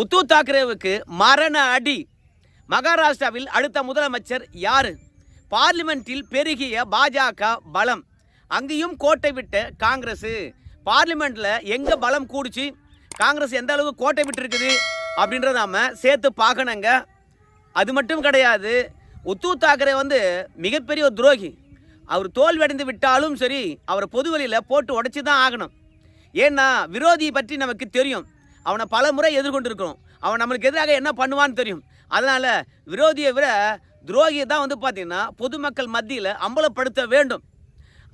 உத்தவ் தாக்கரேவுக்கு மரண அடி. மகாராஷ்டிராவில் அடுத்த முதலமைச்சர் யார்? பார்லிமெண்ட்டில் பெருகிய பாஜக பலம். அங்கேயும் கோட்டை விட்ட காங்கிரஸ் பார்லிமெண்ட்ல எங்க பலம் கூடுச்சு? காங்கிரஸ் எந்த அளவுக்கு கோட்டை விட்டு இருக்குது அப்படின்றத நாம சேர்த்து பார்க்கணுங்க. அது மட்டும் கிடையாது உத்தவ் தாக்கரே வந்து மிகப்பெரிய ஒரு துரோகி. அவர் தோல்வியடைந்து விட்டாலும் சரி அவரை பொதுவெளியில் போட்டு உடைச்சி தான் ஆகணும். ஏன்னா விரோதியை பற்றி நமக்கு தெரியும். அவனை பல முறை எதிர்கொண்டிருக்கிறோம். அவன் நம்மளுக்கு எதிராக என்ன பண்ணுவான்னு தெரியும். அதனால் விரோதியை விட துரோகியை தான் வந்து பார்த்திங்கன்னா பொதுமக்கள் மத்தியில் அம்பலப்படுத்த வேண்டும்.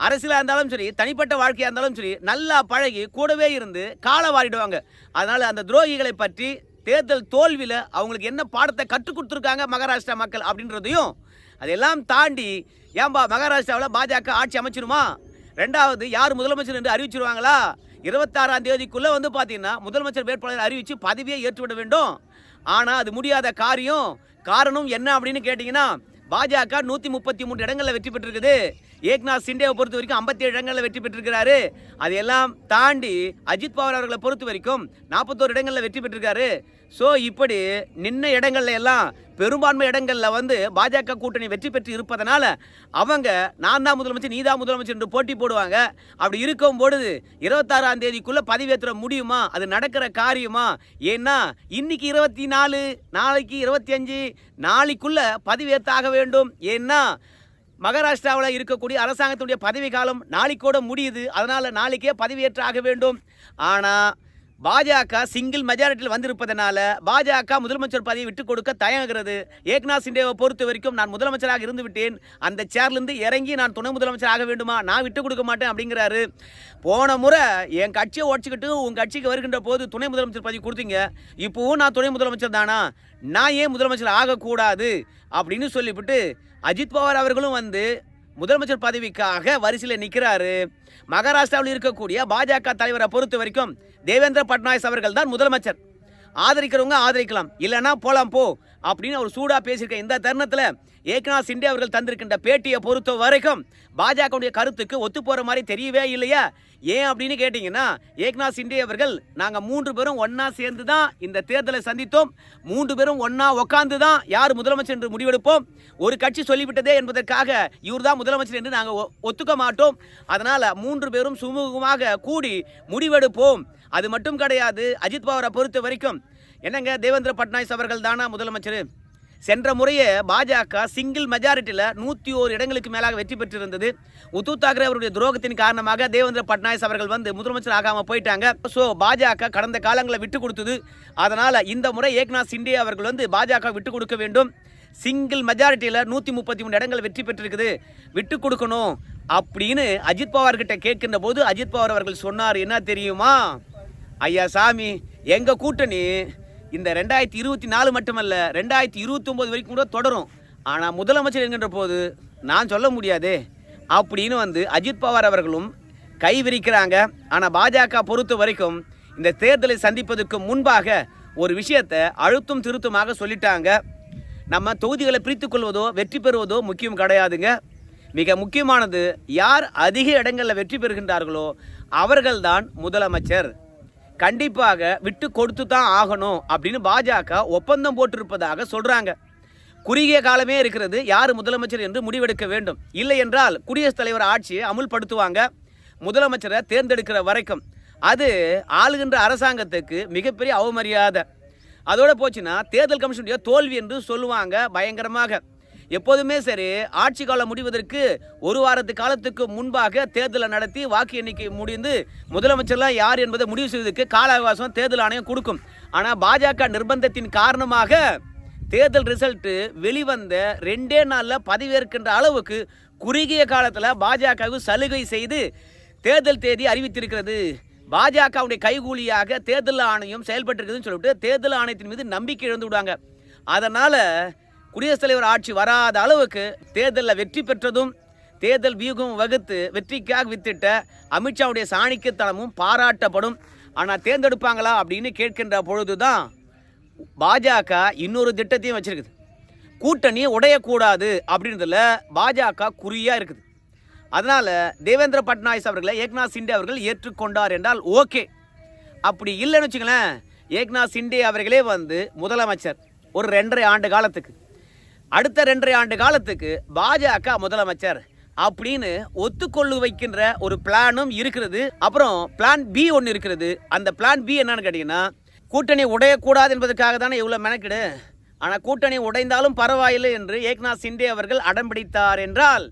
அரசியலாக இருந்தாலும் சரி தனிப்பட்ட வாழ்க்கையாக இருந்தாலும் சரி நல்லா பழகி கூடவே இருந்து காலை வாரிடுவாங்க. அதனால் அந்த துரோகிகளை பற்றி தேர்தல் தோல்வியில் அவங்களுக்கு என்ன பாடத்தை கற்றுக் கொடுத்துருக்காங்க மகாராஷ்டிரா மக்கள் அப்படின்றதையும் அதெல்லாம் தாண்டி ஏன்பா மகாராஷ்டிராவில் பாஜக ஆட்சி அமைச்சிருமா? ரெண்டாவது யார் முதலமைச்சர் என்று அறிவிச்சிருவாங்களா? இருபத்தாறாம் தேதிக்குள்ளே வந்து பார்த்தீங்கன்னா முதலமைச்சர் வேட்பாளர் அறிவித்து பதவியை ஏற்றுவிட வேண்டும். ஆனால் அது முடியாத காரியம். காரணம் என்ன அப்படின்னு கேட்டிங்கன்னா பாஜக நூற்றி முப்பத்தி மூன்று இடங்களில் வெற்றி பெற்றிருக்குது. ஏக்நாத் சிண்டேவை பொறுத்த வரைக்கும் ஐம்பத்தேழு இடங்களில் வெற்றி பெற்றிருக்கிறாரு. அதையெல்லாம் தாண்டி அஜித் பவார் அவர்களை பொறுத்த வரைக்கும் நாற்பத்தோரு இடங்களில் வெற்றி பெற்றிருக்காரு. ஸோ இப்படி நின்ன இடங்கள்ல எல்லாம் பெரும்பான்மை இடங்களில் வந்து பாஜக கூட்டணி வெற்றி பெற்று இருப்பதனால அவங்க நான் தான் முதலமைச்சர் நீ தான் முதலமைச்சர் என்று போட்டி போடுவாங்க. அப்படி இருக்கும் பொழுது இருபத்தாறாம் தேதிக்குள்ளே பதிவேற்ற முடியுமா? அது நடக்கிற காரியமா? ஏன்னா இன்னைக்கு இருபத்தி நாலு நாளைக்கு இருபத்தி அஞ்சு நாளைக்குள்ளே பதிவேற்றாக வேண்டும். ஏன்னா மகாராஷ்டிராவில் இருக்கக்கூடிய அரசாங்கத்துடைய பதவி காலம் நாளைக்கூட முடியுது. அதனால் நாளைக்கே பதவியேற்ற ஆக வேண்டும். ஆனால் பாஜக சிங்கிள் மெஜாரிட்டியில் வந்திருப்பதனால பாஜக முதலமைச்சர் பதவியை விட்டுக் கொடுக்க தயங்குகிறது. ஏக்நாத் சிண்டேவை பொறுத்த வரைக்கும் நான் முதலமைச்சராக இருந்து விட்டேன். அந்த சேர்லேருந்து இறங்கி நான் துணை முதலமைச்சர் ஆக வேண்டுமா? நான் விட்டு கொடுக்க மாட்டேன் அப்படிங்கிறாரு. போன முறை என் கட்சியை உடச்சிக்கிட்டு உங்கள் கட்சிக்கு வருகின்ற போது துணை முதலமைச்சர் பதவி கொடுத்தீங்க. இப்போவும் நான் துணை முதலமைச்சர் தானா? நான் ஏன் முதலமைச்சர் ஆகக்கூடாது? அப்படின்னு சொல்லிவிட்டு அஜித் பவார் அவர்களும் வந்து முதலமைச்சர் பதவிக்காக வரிசையில் நிற்கிறாரு மகாராஷ்டிராவில் இருக்கக்கூடிய பாஜக தலைவரை பொறுத்த வரைக்கும் தேவேந்திர பட்நாயக் அவர்கள் தான் முதலமைச்சர். ஆதரிக்கிறவங்க ஆதரிக்கலாம். இல்லைன்னா போலாம் போ. அப்படின்னு அவர் சூடாக பேசியிருக்க இந்த தருணத்தில் ஏக்நாத் சிண்டே அவர்கள் தந்திருக்கின்ற பேட்டியை பொறுத்த வரைக்கும் பாஜகவுடைய கருத்துக்கு ஒத்து போகிற மாதிரி தெரியவே இல்லையா? ஏன் அப்படின்னு கேட்டிங்கன்னா ஏக்நாத் சிண்டே அவர்கள் நாங்கள் மூன்று பேரும் ஒன்றா சேர்ந்து தான் இந்த தேர்தலை சந்தித்தோம். மூன்று பேரும் ஒன்றா உட்காந்து தான் யார் முதலமைச்சர் என்று முடிவெடுப்போம். ஒரு கட்சி சொல்லிவிட்டதே என்பதற்காக இவர் தான் முதலமைச்சர் என்று நாங்கள் ஒத்துக்க மாட்டோம். அதனால் மூன்று பேரும் சுமூகமாக கூடி முடிவெடுப்போம். அது மட்டும் கிடையாது அஜித் பவாரை பொறுத்த வரைக்கும் என்னங்க தேவேந்திர பட்னாயஸ் அவர்கள் தானா முதலமைச்சர்? சென்ற முறையே பாஜக சிங்கிள் மெஜாரிட்டியில் நூற்றி ஓரு இடங்களுக்கு மேலாக வெற்றி பெற்றிருந்தது. உத்தவ் தாக்கரே அவருடைய துரோகத்தின் காரணமாக தேவேந்திர பட்நாயஸ் அவர்கள் வந்து முதலமைச்சர் ஆகாமல் போயிட்டாங்க. ஸோ பாஜக கடந்த காலங்களை விட்டு கொடுத்தது. அதனால் இந்த முறை ஏக்நாத் சிண்டே அவர்கள் வந்து பாஜக விட்டு கொடுக்க வேண்டும். சிங்கிள் மெஜாரிட்டியில் நூற்றி முப்பத்தி மூணு இடங்கள் வெற்றி பெற்றிருக்குது. விட்டு கொடுக்கணும் அப்படின்னு அஜித் பவார்கிட்ட கேட்கின்ற போது அஜித் பவார் அவர்கள் சொன்னார் என்ன தெரியுமா? ஐயா சாமி எங்கள் கூட்டணி இந்த ரெண்டாயிரத்தி இருபத்தி நாலு மட்டுமல்ல ரெண்டாயிரத்தி இருபத்தொம்போது வரைக்கும் கூட தொடரும். ஆனால் முதலமைச்சர் என்கின்ற போது நான் சொல்ல முடியாதே. அப்படின்னு வந்து அஜித் பவார் அவர்களும் கை விரிக்கிறாங்க. ஆனால் பாஜக பொறுத்த வரைக்கும் இந்த தேர்தலை சந்திப்பதற்கு முன்பாக ஒரு விஷயத்தை அழுத்தும் திருத்தமாக சொல்லிட்டாங்க. நம்ம தொகுதிகளை பிரித்துக்கொள்வதோ வெற்றி பெறுவதோ முக்கியம் கிடையாதுங்க. மிக முக்கியமானது யார் அதிக இடங்களில் வெற்றி பெறுகின்றார்களோ அவர்கள்தான் முதலமைச்சர். கண்டிப்பாக விட்டு கொடுத்து தான் ஆகணும் அப்படின்னு பாஜக ஒப்பந்தம் போட்டிருப்பதாக சொல்றாங்க. குறுகிய காலமே இருக்கிறது யார் முதலமைச்சர் என்று முடிவெடுக்க வேண்டும். இல்லை என்றால் குடியரசுத் தலைவர் ஆட்சியை அமுல்படுத்துவாங்க முதலமைச்சரை தேர்ந்தெடுக்கிற வரைக்கும். அது ஆளுகின்ற அரசாங்கத்துக்கு மிகப்பெரிய அவமரியாதை. அதோட போச்சுன்னா தேர்தல் கமிஷனுடைய தோல்வி என்று சொல்லுவாங்க பயங்கரமாக. எப்போதுமே சரி ஆட்சி காலம் முடிவதற்கு ஒரு வாரத்து காலத்துக்கு முன்பாக தேர்தலை நடத்தி வாக்கு எண்ணிக்கை முடிந்து முதலமைச்சர்லாம் யார் என்பதை முடிவு செய்வதற்கு கால அவகாசம் தேர்தல் ஆணையம் கொடுக்கும். ஆனால் பாஜக நிர்பந்தத்தின் காரணமாக தேர்தல் ரிசல்ட்டு வெளிவந்த ரெண்டே நாளில் பதவியேற்கின்ற அளவுக்கு குறுகிய காலத்தில் பாஜகவுக்கு சலுகை செய்து தேர்தல் தேதி அறிவித்திருக்கிறது. பாஜகவுடைய கைகூலியாக தேர்தல் ஆணையம் செயல்பட்டிருக்குதுன்னு சொல்லிட்டு தேர்தல் ஆணையத்தின் மீது நம்பிக்கை இழந்து விடுவாங்க. அதனால் குடியரசுத் தலைவர் ஆட்சி வராத அளவுக்கு தேர்தலில் வெற்றி பெற்றதும் தேர்தல் வியூகம் வகுத்து வெற்றிக்காக வித்திட்ட அமித்ஷாவுடைய சாணிக்கத்தனமும் பாராட்டப்படும். ஆனால் தேர்ந்தெடுப்பாங்களா அப்படின்னு கேட்கின்ற பொழுதுதான் பாஜக இன்னொரு திட்டத்தையும் வச்சிருக்குது. கூட்டணி உடையக்கூடாது அப்படின்றதுல பாஜக குறியாக இருக்குது. அதனால் தேவேந்திர பட்னாயஸ் அவர்களை ஏக்நாத் சிண்டே அவர்கள் ஏற்றுக்கொண்டார் என்றால் ஓகே. அப்படி இல்லைன்னு வச்சுங்களேன் ஏக்நாத் சிண்டே அவர்களே வந்து முதலமைச்சர் ஒரு ரெண்டரை ஆண்டு காலத்துக்கு. அடுத்த ரெண்டரை ஆண்டு காலத்துக்கு பாஜக முதலமைச்சர் அப்படின்னு ஒத்துக்கொள்ளு வைக்கின்ற ஒரு பிளானும் இருக்கிறது. அப்புறம் பிளான் பி ஒன்று இருக்கிறது. அந்த பிளான் பி என்னன்னு கேட்டிங்கன்னா கூட்டணி உடையக்கூடாது என்பதற்காக தானே இவ்வளோ மெனக்கிடு. ஆனால் கூட்டணி உடைந்தாலும் பரவாயில்லை என்று ஏக்நாத் சிண்டே அவர்கள் அடம்பிடித்தார் என்றால்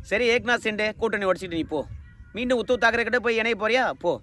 சரி ஏக்நாத் சிண்டே கூட்டணி உடைச்சிட்டு நீ போ. மீண்டும் உத்தவ் தாக்கரே கிட்ட போய் இணைய போறியா? போ.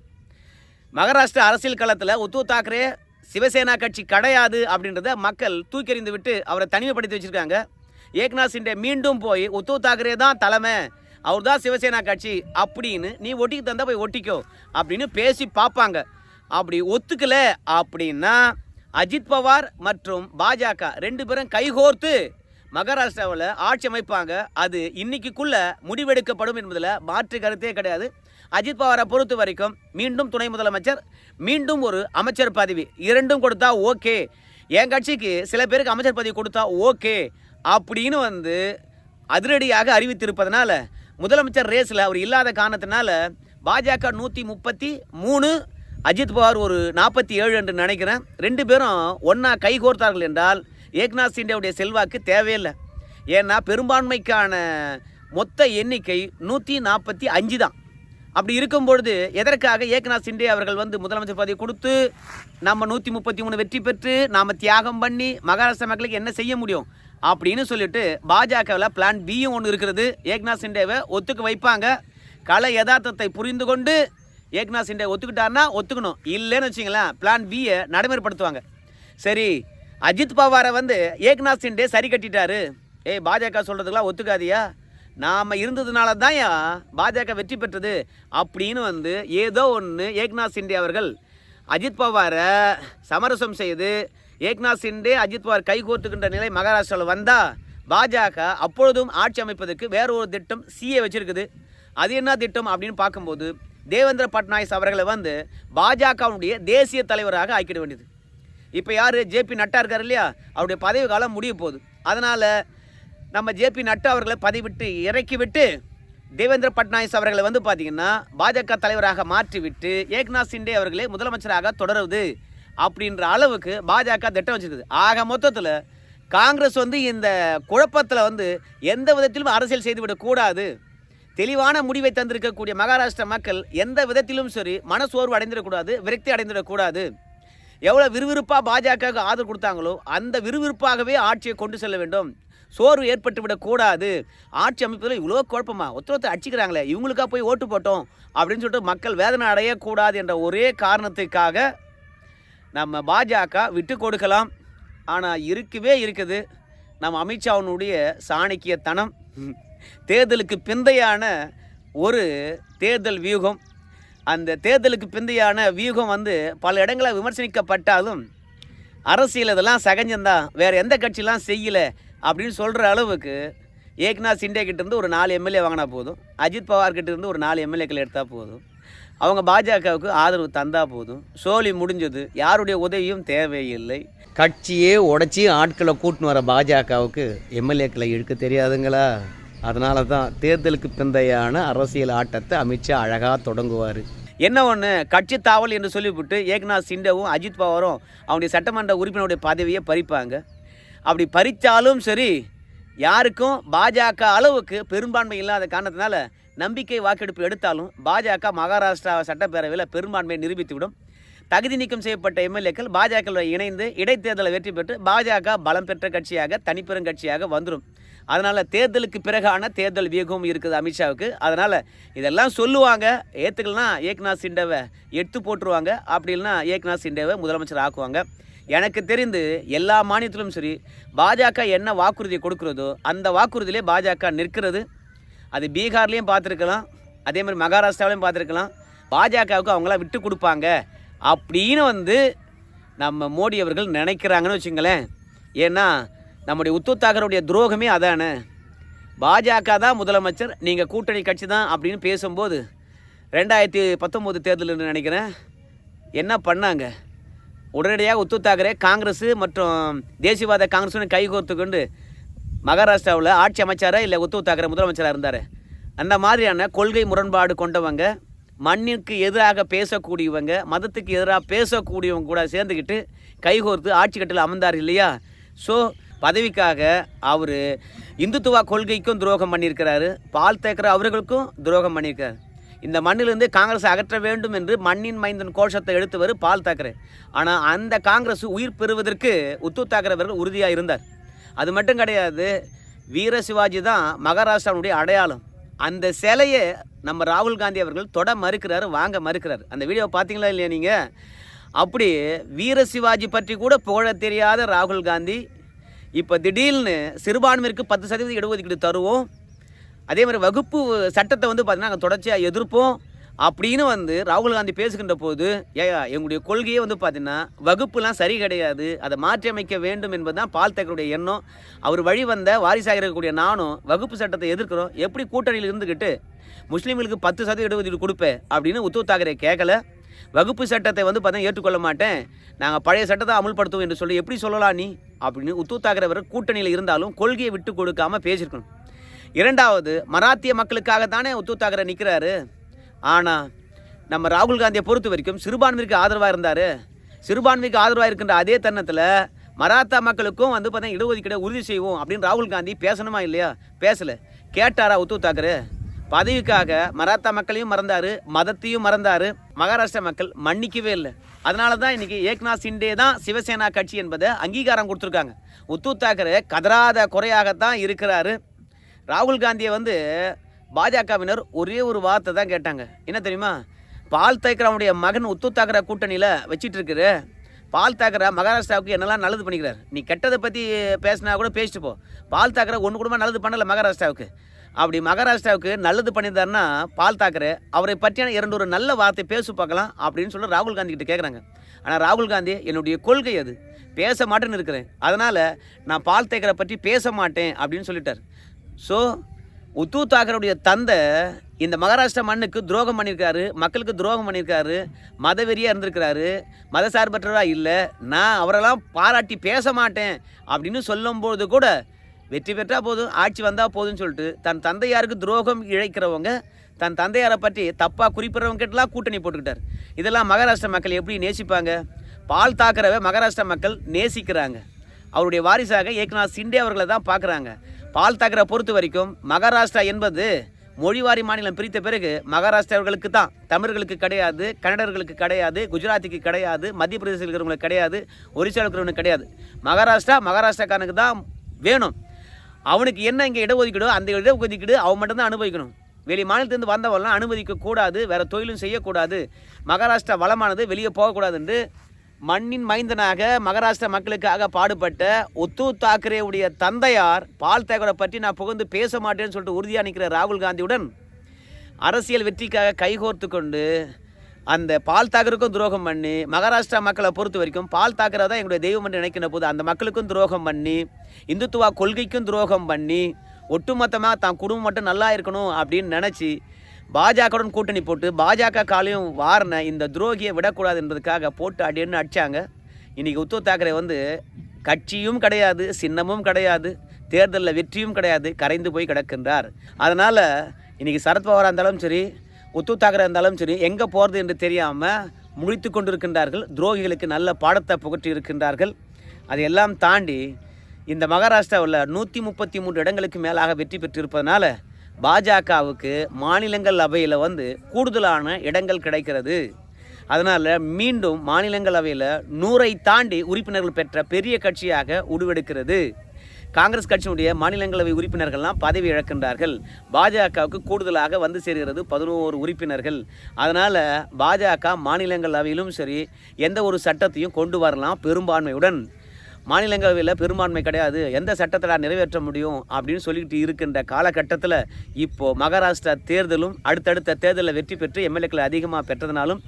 மகாராஷ்டிரா அரசியல் களத்தில் உத்தவ் தாக்கரே சிவசேனா கட்சி கிடையாது அப்படின்றத மக்கள் தூக்கறிந்து விட்டு அவரை தனிமைப்படுத்தி வச்சிருக்காங்க. ஏக்நாத் சிண்டே மீண்டும் போய் உத்தவ் தாக்கரே தான் தலைமை. அவர் தான் சிவசேனா கட்சி. அப்படின்னு நீ ஒட்டிக்கு தந்தால் போய் ஒட்டிக்கோ. அப்படின்னு பேசி பார்ப்பாங்க. அப்படி ஒத்துக்கல அப்படின்னா அஜித் பவார் மற்றும் பாஜக ரெண்டு பேரும் கைகோர்த்து மகாராஷ்டிராவில் ஆட்சி அமைப்பாங்க. அது இன்னைக்குள்ள முடிவெடுக்கப்படும் என்பதில் மாற்று கருத்தே கிடையாது. அஜித் பவாரை பொறுத்த வரைக்கும் மீண்டும் துணை முதலமைச்சர் மீண்டும் ஒரு அமைச்சர் பதவி இரண்டும் கொடுத்தா ஓகே. என் கட்சிக்கு சில பேருக்கு அமைச்சர் பதவி கொடுத்தா ஓகே. அப்படின்னு வந்து அதிரடியாக அறிவித்திருப்பதனால முதலமைச்சர் ரேஸில் அவர் இல்லாத காரணத்தினால பாஜக நூற்றி முப்பத்தி மூணு அஜித் பவார் ஒரு நாற்பத்தி ஏழு என்று நினைக்கிறேன். ரெண்டு பேரும் ஒன்றா கைகோர்த்தார்கள் என்றால் ஏக்நாத் சிண்டேவுடைய செல்வாக்கு தேவையில்லை. ஏன்னா பெரும்பான்மைக்கான மொத்த எண்ணிக்கை நூற்றி நாற்பத்தி அஞ்சு தான். அப்படி இருக்கும் பொழுது எதற்காக ஏக்நாத் சிண்டே அவர்கள் வந்து முதலமைச்சர் பதவி கொடுத்து நம்ம நூற்றி முப்பத்தி மூணு வெற்றி பெற்று நாம் தியாகம் பண்ணி மகாராஷ்டிரா மக்களுக்கு என்ன செய்ய முடியும்? அப்படின்னு சொல்லிட்டு பாஜகவில் பிளான் பியும் ஒன்று இருக்கிறது. ஏக்நாத் சிண்டேவை ஒத்துக்க வைப்பாங்க. கலை யதார்த்தத்தை புரிந்து கொண்டு ஏக்நாத் சிண்டே ஒத்துக்கிட்டாருன்னா ஒத்துக்கணும். இல்லைன்னு வச்சிங்களேன் பிளான் பியை நடைமுறைப்படுத்துவாங்க. சரி அஜித் பவாரை வந்து ஏக்நாத் சிண்டே சரி கட்டிட்டாரு. ஏய் பாஜக சொல்கிறதுக்கெல்லாம் ஒத்துக்காதியா? நாம் இருந்ததுனால தான் பாஜக வெற்றி பெற்றது அப்படின்னு வந்து ஏதோ ஒன்று ஏக்நாத் சிண்டே அவர்கள் அஜித் பவாரை சமரசம் செய்து ஏக்நாத் சிண்டே அஜித் பவார் கைகோர்த்துக்கின்ற நிலை மகாராஷ்டிராவில் வந்தால் பாஜக அப்பொழுதும் ஆட்சி அமைப்பதற்கு வேற ஒரு திட்டம் சிஏ வச்சிருக்குது. அது என்ன திட்டம் அப்படின்னு பார்க்கும்போது தேவேந்திர பட்நாயஸ் அவர்களை வந்து பாஜகவுடைய தேசிய தலைவராக ஆக்கிட வேண்டியது. இப்போ யார்? ஜேபி நட்டா இருக்கார் இல்லையா? அவருடைய பதவி காலம் முடிய போகுது. அதனால் நம்ம ஜேபி நட்டா அவர்களை பதிவிட்டு இறக்கி விட்டு தேவேந்திர பட்நாயஸ் அவர்களை வந்து பார்த்தீங்கன்னா பாஜக தலைவராக மாற்றிவிட்டு ஏக்நாத் சிண்டே அவர்களே முதலமைச்சராக தொடருவது அப்படின்ற அளவுக்கு பாஜக திட்டம் வச்சிருக்குது. ஆக மொத்தத்தில் காங்கிரஸ் வந்து இந்த குழப்பத்தில் வந்து எந்த விதத்திலும் அரசியல் செய்துவிடக்கூடாது தெளிவான முடிவை தந்திருக்கக்கூடிய மகாராஷ்டிரா மக்கள் எந்த விதத்திலும் சரி மனசோர்வு அடைந்திடக்கூடாது விரக்தி அடைந்திடக்கூடாது எவ்வளோ விறுவிறுப்பாக பாஜகவுக்கு ஆதரவு கொடுத்தாங்களோ அந்த விறுவிறுப்பாகவே ஆட்சியை கொண்டு செல்ல வேண்டும். சோர்வு ஏற்பட்டு விடக்கூடாது ஆட்சி அமைப்பதில் இவ்வளோ குழப்பமா? ஒருத்தர் அடிச்சுக்கிறாங்களே இவங்களுக்காக போய் ஓட்டு போட்டோம்? அப்படின்னு சொல்லிட்டு மக்கள் வேதனை அடையக்கூடாது என்ற ஒரே காரணத்துக்காக நம்ம பாஜக விட்டு கொடுக்கலாம். ஆனால் இருக்கவே இருக்குது. நம்ம அமித்ஷாவினுடைய சாணக்கியத்தனம். தேர்தலுக்கு பிந்தையான ஒரு தேர்தல் வியூகம். அந்த தேர்தலுக்கு பிந்தையான வியூகம் வந்து பல இடங்களில் விமர்சனிக்கப்பட்டாலும் அரசியல் இதெல்லாம் சகஜம்தான் வேறு எந்த கட்சியெலாம் செய்யலை அப்படின்னு சொல்கிற அளவுக்கு ஏக்நாத் சிண்டே கிட்டேருந்து ஒரு நாலு எம்எல்ஏ வாங்கினா போதும். அஜித் பவார் கிட்டேருந்து ஒரு நாலு எம்எல்ஏக்கள் எடுத்தால் போதும். அவங்க பாஜகவுக்கு ஆதரவு தந்தால் போதும். சோலி முடிஞ்சது. யாருடைய உதவியும் தேவையில்லை. கட்சியே உடச்சி ஆட்களை கூட்டின்னு வர பாஜகவுக்கு எம்எல்ஏக்களை இழுக்க தெரியாதுங்களா? அதனால தான் தேர்தலுக்கு பிந்தையான அரசியல் ஆட்டத்தை அமித்ஷா அழகாக தொடங்குவார். என்ன ஒன்று கட்சி தாவல் என்று சொல்லிவிட்டு ஏக்நாத் சிண்டேவும் அஜித் பவாரும் அவனுடைய சட்டமன்ற உறுப்பினருடைய பதவியை பறிப்பாங்க. அப்படி பறித்தாலும் சரி யாருக்கும் பாஜக அளவுக்கு பெரும்பான்மை இல்லாத காரணத்தினால நம்பிக்கை வாக்கெடுப்பு எடுத்தாலும் பாஜக மகாராஷ்டிரா சட்டப்பேரவையில் பெரும்பான்மையை நிரூபித்துவிடும். தகுதி நீக்கம் செய்யப்பட்ட எம்எல்ஏக்கள் பாஜகவில் இணைந்து இடைத்தேர்தலை வெற்றி பெற்று பாஜக பலம் பெற்ற கட்சியாக தனிப்பெரும் கட்சியாக வந்துடும் அதனால் தேர்தலுக்கு பிறகான தேர்தல் வியூகம் இருக்குது அமித்ஷாவுக்கு அதனால் இதெல்லாம் சொல்லுவாங்க. ஏற்றுக்கலாம் ஏக்நாத் சிண்டேவை எடுத்து போட்டுருவாங்க. அப்படி இல்லைன்னா ஏக்நாத் சிண்டேவை முதலமைச்சர் ஆக்குவாங்க. எனக்கு தெரிந்து எல்லா மாநிலத்திலும் சரி பாஜக என்ன வாக்குறுதி கொடுக்குறதோ அந்த வாக்குறுதியிலே பாஜக நிற்கிறது. அது பீகார்லேயும் பார்த்துருக்கலாம். அதே மாதிரி மகாராஷ்டிராவிலையும் பார்த்துருக்கலாம். பாஜகவுக்கு அவங்களாம் விட்டு கொடுப்பாங்க. அப்படின்னு வந்து நம்ம மோடி அவர்கள் நினைக்கிறாங்கன்னு வச்சுங்களேன். ஏன்னா நம்முடைய உத்தவ் தாக்கருடைய துரோகமே அதானே? பாஜக தான் முதலமைச்சர் நீங்கள் கூட்டணி கட்சி தான் அப்படின்னு பேசும்போது ரெண்டாயிரத்தி பத்தொம்போது தேர்தல்னு நினைக்கிறேன் என்ன பண்ணாங்க? உடனடியாக உத்தவ் தாக்கரே காங்கிரஸ் மற்றும் தேசியவாத காங்கிரஸ்னு கைகோர்த்து கொண்டு மகாராஷ்டிராவில் ஆட்சி அமைச்சாரா இல்லை உத்தவ் தாக்கரே முதலமைச்சராக இருந்தார்? அந்த மாதிரியான கொள்கை முரண்பாடு கொண்டவங்க மண்ணிற்கு எதிராக பேசக்கூடியவங்க மதத்துக்கு எதிராக பேசக்கூடியவங்க கூட சேர்ந்துக்கிட்டு கைகோர்த்து ஆட்சி கட்டில் அமர்ந்தார் இல்லையா? ஸோ பதவிக்காக அவர் இந்துத்துவ கொள்கைக்கும் துரோகம் பண்ணியிருக்கிறாரு. பால் தேக்கிற அவர்களுக்கும் துரோகம் பண்ணியிருக்காரு. இந்த மண்ணிலிருந்து காங்கிரஸ் அகற்ற வேண்டும் என்று மண்ணின் மைந்தன் கோஷத்தை எடுத்தவர் பால் தாக்கரே. ஆனால் அந்த காங்கிரஸ் உயிர் பெறுவதற்கு உத்து தாக்கரே அவர்கள் உறுதியாக இருந்தார். அது மட்டும் கிடையாது வீர சிவாஜி தான் மகாராஷ்டிராவுடைய அடையாளம். அந்த சிலையை நம்ம ராகுல் காந்தி அவர்கள் தொட மறுக்கிறாரு வாங்க மறுக்கிறார். அந்த வீடியோ பார்த்தீங்களா இல்லையா நீங்கள் அப்படி வீர சிவாஜி பற்றி கூட புகழ தெரியாத ராகுல் காந்தி இப்போ திடீர்னு சிறுபான்மையிற்கு பத்து சதவீதம் இடஒதுக்கீடு தருவோம். அதே மாதிரி வகுப்பு சட்டத்தை வந்து பார்த்தீங்கன்னா நாங்கள் தொடர்ச்சியாக எதிர்ப்போம். அப்படின்னு வந்து ராகுல் காந்தி பேசுகின்ற போது ஏயா எங்களுடைய கொள்கையே வந்து பார்த்தீங்கன்னா வகுப்புலாம் சரி கிடையாது. அதை மாற்றி அமைக்க வேண்டும் என்பது தான் பால் தேக்கருடைய எண்ணம். அவர் வழி வந்த வாரிசாக இருக்கக்கூடிய நானும் வகுப்பு சட்டத்தை எதிர்க்கிறோம். எப்படி கூட்டணியில் இருந்துக்கிட்டு முஸ்லீம்களுக்கு பத்து சதவீத இடஒதுக்கீடு கொடுப்பேன் அப்படின்னு உத்தவ் தாக்கரே கேட்கல. வகுப்பு சட்டத்தை வந்து பார்த்தா ஏற்றுக்கொள்ள மாட்டேன். நாங்கள் பழைய சட்டத்தை அமுல்படுத்துவோம் என்று சொல்லி எப்படி சொல்லலாம் நீ? அப்படின்னு உத்தவ் தாக்கரேவர் கூட்டணியில் இருந்தாலும் கொள்கையை விட்டு கொடுக்காம பேசியிருக்கணும். இரண்டாவது மராத்திய மக்களுக்காக தானே உத்தவ் தாக்கரே நிற்கிறாரு ஆனால் நம்ம ராகுல் காந்தியை பொறுத்த வரைக்கும் சிறுபான்மைக்கு ஆதரவாக இருந்தார். சிறுபான்மைக்கு ஆதரவாக இருக்கின்ற அதே தருணத்தில் மராத்தா மக்களுக்கும் வந்து பார்த்தீங்கன்னா இடஒதுக்கீடை உறுதி செய்வோம் அப்படின்னு ராகுல் காந்தி பேசணுமா இல்லையா? பேசலை. கேட்டாரா உத்தவ் தாக்கரே? பதவிக்காக மராத்தா மக்களையும் மறந்தார் மதத்தையும் மறந்தார். மகாராஷ்டிரா மக்கள் மன்னிக்கவே இல்லை. அதனால தான் இன்னைக்கு ஏக்நாத் சிண்டே தான் சிவசேனா கட்சி என்பதை அங்கீகாரம் கொடுத்துருக்காங்க. உத்து தாக்கரே கதராத குறையாகத்தான் இருக்கிறாரு. ராகுல் காந்தியை வந்து பாஜகவினர் ஒரே ஒரு வார்த்தை தான் கேட்டாங்க. என்ன தெரியுமா? பால் தாக்கரவுடைய மகன் உத்து தாக்கரே கூட்டணியில் வச்சிட்டு இருக்கிற பால் தாக்கரே மகாராஷ்டிராவுக்கு என்னெல்லாம் நல்லது பண்ணிக்கிறார்? நீ கெட்டதை பற்றி பேசினா கூட பேசிட்டு போ. பால் தாக்கரே ஒன்று கூட நல்லது பண்ணலை மகாராஷ்டிராவுக்கு. அப்படி மகாராஷ்டிராவுக்கு நல்லது பண்ணியிருந்தாருன்னா பால் தாக்கரே அவரை பற்றியான இரண்டு ஒரு நல்ல வார்த்தை பேசு பார்க்கலாம் அப்படின்னு சொல்லி ராகுல் காந்தி கிட்ட கேட்குறாங்க ஆனால் ராகுல் காந்தி என்னுடைய கொள்கை அது. பேச மாட்டேன்னு இருக்கிறேன். அதனால் நான் பால் தாக்கரை பற்றி பேச மாட்டேன் அப்படின்னு சொல்லிட்டார். ஸோ உத்து தாக்கருடைய தந்தை இந்த மகாராஷ்டிரா மண்ணுக்கு துரோகம் பண்ணியிருக்காரு மக்களுக்கு துரோகம் பண்ணியிருக்காரு மதவெறியாக இருந்திருக்கிறாரு மதசார்பற்றவராக இல்லை நான் அவரெல்லாம் பாராட்டி பேச மாட்டேன் அப்படின்னு சொல்லும்போது கூட வெற்றி பெற்றா போதும் ஆட்சி வந்தால் போதும்னு சொல்லிட்டு தன் தந்தையாருக்கு துரோகம் இழைக்கிறவங்க தன் தந்தையாரை பற்றி தப்பாக குறிப்பிட்றவங்க கிட்டலாம் கூட்டணி போட்டுக்கிட்டார். இதெல்லாம் மகாராஷ்டிரா மக்கள் எப்படி நேசிப்பாங்க? பால் தாக்கரவை மகாராஷ்டிரா மக்கள் நேசிக்கிறாங்க. அவருடைய வாரிசாக ஏக்நாத் சிண்டே அவர்களை தான் பார்க்குறாங்க பால் தாக்கரை பொறுத்த வரைக்கும் மகாராஷ்டிரா என்பது மொழிவாரி மாநிலம் பிரித்த பிறகு மகாராஷ்டிராவர்களுக்கு தான். தமிழர்களுக்கு கிடையாது கன்னடர்களுக்கு கிடையாது குஜராத்திக்கு கிடையாது மத்திய பிரதேசத்தில் இருக்கிறவங்களுக்கு கிடையாது ஒரிசாவில் இருக்கிறவங்களுக்கு கிடையாது. மகாராஷ்டிரா மகாராஷ்டிராக்காரனுக்கு தான் வேணும். அவனுக்கு என்ன இங்கே இடஒதுக்கீடோ அந்த இடஒதுக்கீடு அவன் மட்டும்தான் அனுபவிக்கணும். வெளி மாநிலத்திலிருந்து வந்தவெல்லாம் அனுமதிக்க கூடாது வேற தொழிலும் செய்யக்கூடாது. மகாராஷ்டிரா வளமானது வெளியே போகக்கூடாது என்று மண்ணின் மைந்தனாக மகாராஷ்டிரா மக்களுக்காக பாடுபட்ட உத்தவ் தாக்கரேவுடைய தந்தையார் பால் தாக்கரை பற்றி நான் புகழ்ந்து பேச மாட்டேன்னு சொல்லிட்டு உறுதியாக நிற்கிற ராகுல் காந்தியுடன் அரசியல் வெற்றிக்காக கைகோர்த்து கொண்டு அந்த பால் தாக்கருக்கும் துரோகம் பண்ணி மகாராஷ்டிரா மக்களை பொறுத்த வரைக்கும் பால் தாக்கரை தான் எங்களுடைய தெய்வம் என்று நினைக்கிற போது அந்த மக்களுக்கும் துரோகம் பண்ணி இந்துத்துவா கொள்கைக்கும் துரோகம் பண்ணி ஒட்டுமொத்தமாக தான் குடும்பம் மட்டும் நல்லா இருக்கணும் அப்படின்னு நினச்சி பாஜகவுடன் கூட்டணி போட்டு பாஜக காலையும் வாரின இந்த துரோகியை விடக்கூடாது என்பதுக்காக போட்டு அடின்னு அடிச்சாங்க. இன்றைக்கி உத்தவ் தாக்கரே வந்து கட்சியும் கிடையாது சின்னமும் கிடையாது தேர்தலில் வெற்றியும் கிடையாது கரைந்து போய் கிடக்கின்றார். அதனால் இன்றைக்கி சரத்பவாராக இருந்தாலும் சரி உத்தவ் தாக்கரே இருந்தாலும் சரி எங்கே போகிறது என்று தெரியாமல் முழித்து கொண்டிருக்கின்றார்கள். துரோகிகளுக்கு நல்ல பாடத்தை புகட்டி இருக்கின்றார்கள் அதையெல்லாம் தாண்டி இந்த மகாராஷ்டிராவில் நூற்றி முப்பத்தி மூன்று இடங்களுக்கு மேலாக வெற்றி பெற்றிருப்பதனால பாஜகவுக்கு மாநிலங்கள் அவையில் வந்து கூடுதலான இடங்கள் கிடைக்கிறது. அதனால் மீண்டும் மாநிலங்களவையில் நூறை தாண்டி உறுப்பினர்கள் பெற்ற பெரிய கட்சியாக உருவெடுக்கிறது. காங்கிரஸ் கட்சியினுடைய மாநிலங்களவை உறுப்பினர்கள்லாம் பதவி இழக்கின்றார்கள். பாஜகவுக்கு கூடுதலாக வந்து சேர்கிறது பதினோரு உறுப்பினர்கள். அதனால் பாஜக மாநிலங்களவையிலும் சரி எந்த ஒரு சட்டத்தையும் கொண்டு வரலாம் பெரும்பான்மையுடன். மாநிலங்களவையில் பெரும்பான்மை கிடையாது. எந்த சட்டத்தை நிறைவேற்ற முடியும் அப்படின்னு சொல்லிட்டு இருக்கின்ற காலகட்டத்தில் இப்போது மகாராஷ்டிரா தேர்தலும் அடுத்தடுத்த தேர்தலில் வெற்றி பெற்று எம்எல்ஏக்களை அதிகமாக பெற்றதுனாலும்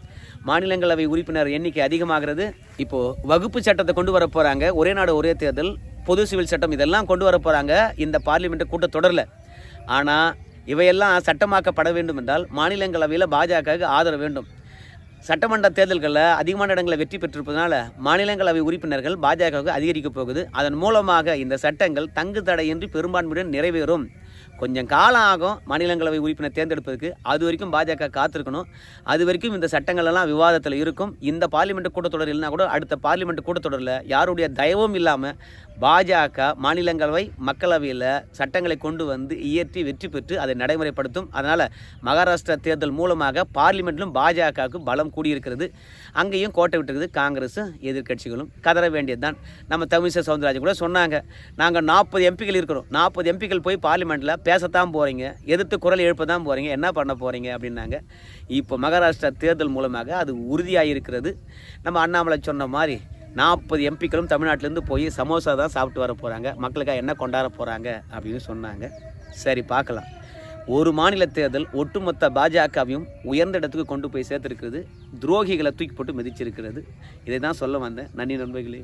மாநிலங்களவை உறுப்பினர் எண்ணிக்கை அதிகமாகிறது. இப்போது வகுப்பு சட்டத்தை கொண்டு வர போகிறாங்க ஒரே நாடு ஒரே தேர்தல். பொது சிவில் சட்டம் இதெல்லாம் கொண்டு வர போகிறாங்க இந்த பார்லிமெண்ட் கூட்டத்தொடரில் ஆனால் இவையெல்லாம் சட்டமாக்கப்பட வேண்டும் என்றால் மாநிலங்களவையில் பாஜகவுக்கு ஆதரவு வேண்டும். சட்டமன்ற தேர்தல்களில் அதிகமான இடங்களை வெற்றி பெற்றிருப்பதனால மாநிலங்களவை உறுப்பினர்கள் பாஜகவுக்கு அதிகரிக்கப் போகுது. அதன் மூலமாக இந்த சட்டங்கள் தங்கு தடையின்றி பெரும்பான்மையுடன் நிறைவேறும். கொஞ்சம் காலம் ஆகும் மாநிலங்களவை உறுப்பினர் தேர்ந்தெடுப்பதற்கு. அது வரைக்கும் பாஜக காத்திருக்கணும். அது வரைக்கும் இந்த சட்டங்கள் எல்லாம் விவாதத்தில் இருக்கும். இந்த பார்லிமெண்ட் கூட்டத்தொடர் இல்லைனா கூட அடுத்த பார்லிமெண்ட் கூட்டத்தொடரில் யாருடைய தயவும் இல்லாமல் பாஜக மாநிலங்களவை மக்களவையில் சட்டங்களை கொண்டு வந்து இயற்றி வெற்றி பெற்று அதை நடைமுறைப்படுத்தும். அதனால் மகாராஷ்டிரா தேர்தல் மூலமாக பார்லிமெண்ட்டிலும் பாஜகவுக்கு பலம் கூடியிருக்கிறது. அங்கேயும் கோட்டை விட்டுருக்குது காங்கிரஸும் எதிர்க்கட்சிகளும். கதற வேண்டியதுதான். நம்ம தமிழிசை சவுந்தரராஜன் கூட சொன்னாங்க நாங்கள் நாற்பது எம்பிகள் இருக்கிறோம். நாற்பது எம்பிகள் போய் பார்லிமெண்ட்டில் பேசத்தான் போகிறீங்க எதிர்த்து குரல் எழுப்ப தான் போகிறீங்க என்ன பண்ண போகிறீங்க அப்படின்னாங்க. இப்போ மகாராஷ்டிரா தேர்தல் மூலமாக அது உறுதியாக இருக்கிறது நம்ம அண்ணாமலை சொன்ன மாதிரி நாற்பது எம்பிக்களும் தமிழ்நாட்டிலேருந்து போய் சமோசா தான் சாப்பிட்டு வர போகிறாங்க மக்களுக்காக என்ன கொண்டாட போகிறாங்க அப்படின்னு சொன்னாங்க. சரி பார்க்கலாம். ஒரு மாநில தேர்தல் ஒட்டுமொத்த பாஜகவையும் உயர்ந்த இடத்துக்கு கொண்டு போய் சேர்த்துருக்கிறது. துரோகிகளை தூக்கி போட்டு மிதிச்சிருக்கிறது. இதை தான் சொல்ல வந்தேன். நன்றி நண்பர்களே.